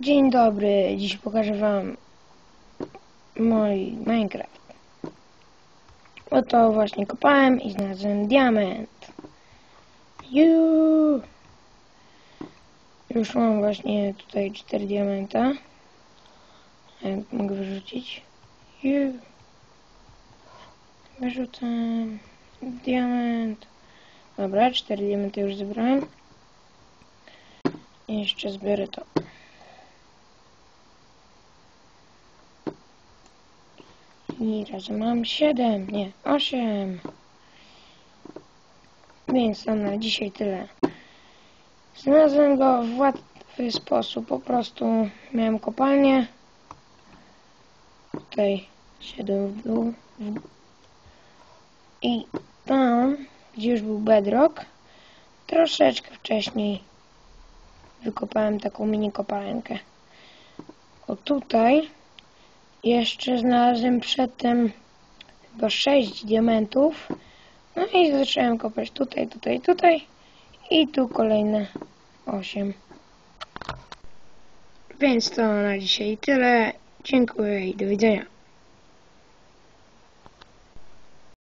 Dzień dobry, dziś pokażę wam mój Minecraft. Oto właśnie kopałem i znalazłem diament. Juuu! Już mam właśnie tutaj cztery diamenta. Jak mogę wyrzucić? Juuu! Wyrzucam diament. Dobra, cztery diamenty już zebrałem. I jeszcze zbiorę to. I razem mam 7, nie, 8. Więc to na dzisiaj tyle. Znalazłem go w łatwy sposób. Po prostu miałem kopalnię. Tutaj szedłem w dół. I tam, gdzie już był bedrock, troszeczkę wcześniej wykopałem taką mini kopalenkę. O tutaj jeszcze znalazłem przedtem chyba 6 diamentów. No i zacząłem kopać tutaj, tutaj, tutaj i tu kolejne 8. Więc to na dzisiaj tyle. Dziękuję i do widzenia.